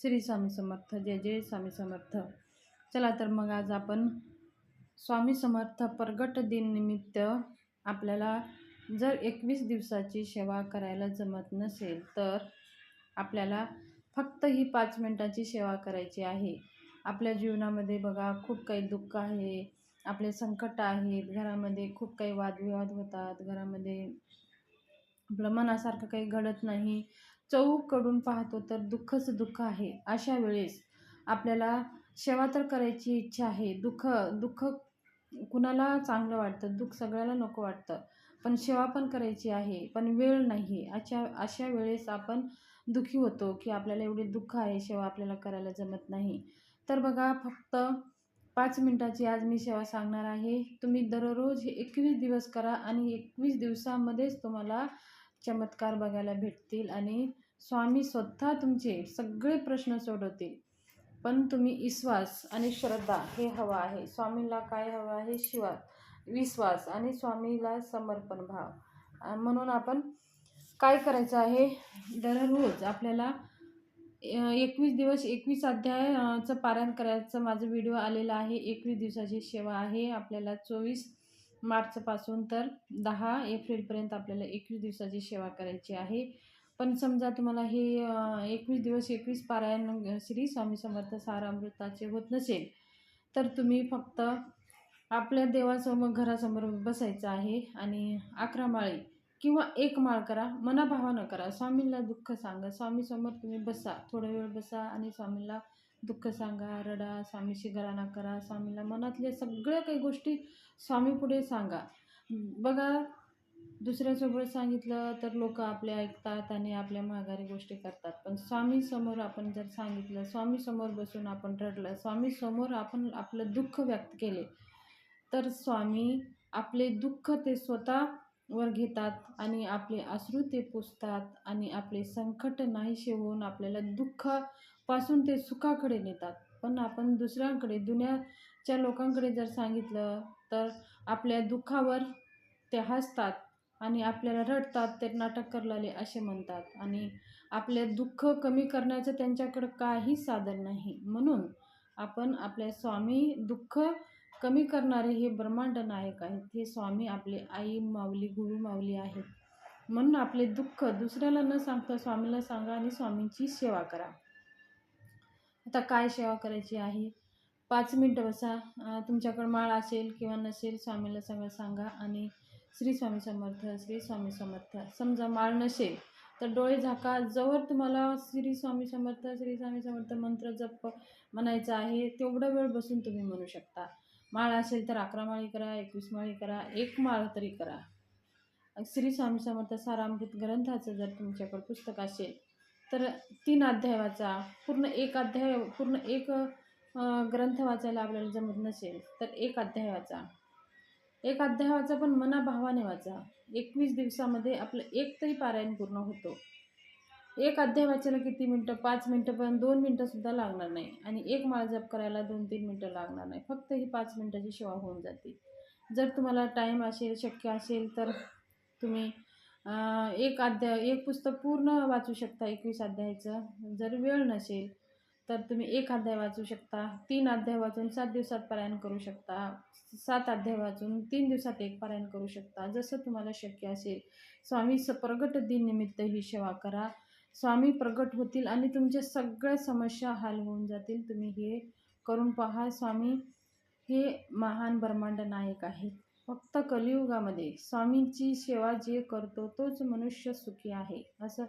श्री स्वामी समर्थ जय जय स्वामी समर्थ. चला तर मग आज आपण स्वामी समर्थ प्रगट दिन निमित्त आपल्याला जर एकवीस दिवसाची सेवा करायला जमत नसेल तर आपल्याला फक्त ही पाच मिनटाची सेवा करायची आहे. आपल्या जीवनामध्ये बघा खूप काही दुःख आहे आपले संकट आहेत घरामध्ये खूप काही वादविवाद होतात घरामध्ये आपलं मनासारखं काही घडत नाही. चौकडून पाहतो तर दुःखच दुःख आहे. अशा वेळेस आपल्याला सेवा तर करायची इच्छा आहे. दुःख दुःख कुणाला चांगलं वाटतं? दुःख सगळ्याला नको वाटतं. पण सेवा पण करायची आहे. पण वेळ नाही. अशा अशा वेळेस आपण दुःखी होतो की आपल्याला एवढे दुःख आहे सेवा आपल्याला करायला जमत नाही. तर बघा फक्त पाच मिनटाची आज मी सेवा सांगणार आहे. तुम्ही दररोज एकवीस दिवस करा आणि एकवीस दिवसामध्येच तुम्हाला चमत्कार बघायला भेटतील आणि स्वामी स्वतः तुमचे सगळे प्रश्न सोडवतील. पण तुम्ही विश्वास आणि श्रद्धा हे हवं आहे. स्वामीला काय हवं आहे? शिवा विश्वास आणि स्वामीला समर्पण भाव. म्हणून आपण काय करायचं आहे? दररोज आपल्याला एकवीस दिवस एकवीस अध्यायाचं पारायण करायचं माझं व्हिडिओ आलेला आहे. एकवीस दिवसाची सेवा आहे. आपल्याला चोवीस मार्चपासून तर दहा एप्रिलपर्यंत आपल्याला एकवीस दिवसाची सेवा करायची आहे. पण समजा तुम्हाला हे एकवीस दिवस एकवीस पारायण श्री स्वामी समर्थ सारामृताचे होत नसेल तर तुम्ही फक्त आपल्या देवासमोर घरासमोर बसायचं आहे आणि अकरा माळे किंवा एक माळ करा मनाभावानं करा. स्वामींना दुःख सांगा. स्वामीसमोर तुम्ही बसा. थोडा वेळ बसा आणि स्वामीला दुःख सांगा रडा स्वामीशी घराणा करा स्वामीला मनातल्या सगळ्या काही गोष्टी स्वामीपुढे सांगा. बघा दुसऱ्यासोबत सांगितलं तर लोक आपले ऐकतात आणि आपल्या माघारी गोष्टी करतात. पण स्वामीसमोर आपण जर सांगितलं स्वामीसमोर बसून आपण रडलं स्वामीसमोर आपण आपलं दुःख व्यक्त केले तर स्वामी आपले दुःख ते स्वतः वर घेतात आणि आपले अश्रू ते पुसतात आणि आपले संकट नाहीसे होऊन आपल्याला दुःख पासून ते सुखाकडे नेतात. पण आपण दुसऱ्यांकडे दुनियाच्या लोकांकडे जर सांगितलं तर आपल्या दुःखावर ते हसतात आणि आपल्याला रडतात ते नाटक करलाले असे म्हणतात. आणि आपले दुःख कमी करण्याचं त्यांच्याकडं काही साधन नाही. म्हणून आपण आपल्या स्वामी दुःख कमी करणारे हे ब्रह्मांड नायक आहेत. हे स्वामी आपले आई माऊली गुरु माऊली आहेत. म्हणून आपले दुःख दुसऱ्याला न सांगता स्वामीला सांगा आणि स्वामींची सेवा करा. आता काय सेवा करायची आहे? पाच मिनटं बसा. तुमच्याकडं माळ असेल किंवा नसेल स्वामीला सगळं सांगा आणि श्री स्वामी समर्थ श्री स्वामी समर्थ. समजा माळ नसेल तर डोळे झाका. जवळ तुम्हाला श्री स्वामी समर्थ श्री स्वामी समर्थ मंत्र जप म्हणायचा आहे तेवढा वेळ बसून तुम्ही म्हणू शकता. माळ असेल तर अकरा माळी करा एकवीस माळी करा एक माळ तरी करा. श्री स्वामी समर्थ सारामृत ग्रंथाचं जर तुमच्याकडं पुस्तक असेल तर तीन अध्याय वाचा. पूर्ण एक अध्याय पूर्ण एक ग्रंथ वाचायला आपल्याला जमत नसेल तर एक अध्याय वाचा. एक अध्याय वाचा पण मनाभावाने वाचा. एकवीस दिवसामध्ये आपलं एक तरी पारायण पूर्ण होतो. एक अध्याय वाचायला किती मिनटं पाच मिनटं पण दोन मिनटंसुद्धा लागणार नाही आणि एक माळ जप करायला दोन तीन मिनटं लागणार नाही. फक्त ही पाच मिनटाची सेवा होऊन जाते. जर तुम्हाला टाईम असेल शक्य असेल तर तुम्ही एक अध्याय एक पुस्तक पूर्ण वाचू शकता एकवीस अध्यायाचं. जर वेळ नसेल तर तुम्ही एक अध्याय वाचू शकता तीन अध्याय वाचून सात दिवसात पारायण करू शकता सात अध्याय वाचून तीन दिवसात एक पारायण करू शकता जसं तुम्हाला शक्य असेल. स्वामी स प्रगट दिननिमित्त ही सेवा करा. स्वामी प्रगट होतील आणि तुमच्या सगळ्या समस्या हाल होऊन जातील. तुम्ही हे करून पहा. स्वामी हे महान ब्रह्मांड नायक आहेत. फक्त कलियुगामध्ये. स्वामींची सेवा जे करतो तोच मनुष्य सुखी आहे. असं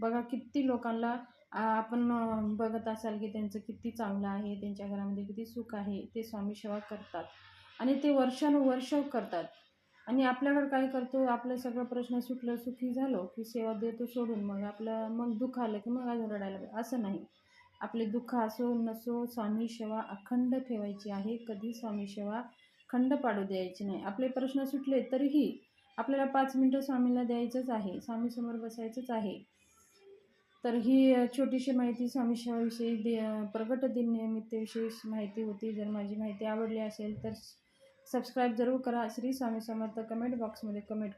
बघा किती लोकांना आपण बघत असाल की त्यांचं किती चांगलं आहे त्यांच्या घरामध्ये किती सुख आहे ते स्वामी सेवा करतात. आणि ते वर्षानुवर्ष करतात. आणि आपल्याकडं काय करतो आपलं सगळं प्रश्न सुटलं सुखी झालो की सेवा देतो सोडून मग आपलं मग दुःख आलं की मग अजून रडायला असं नाही. आपले दुःख असो नसो स्वामी सेवा अखंड ठेवायची आहे. कधी स्वामी सेवा खंड पाडू द्यायचे नाही. आपले प्रश्न सुटले तरीही आपल्याला पाच मिनटं स्वामीला द्यायचंच आहे स्वामीसमोर बसायचंच आहे. तर ही छोटीशी माहिती स्वामी सेवाविषयी दे प्रगट दिन निमित्तविषयी माहिती होती. जर माझी माहिती आवडली असेल तर सबस्क्राईब जरूर करा. श्री स्वामी समर्थ कमेंट बॉक्समध्ये कमेंट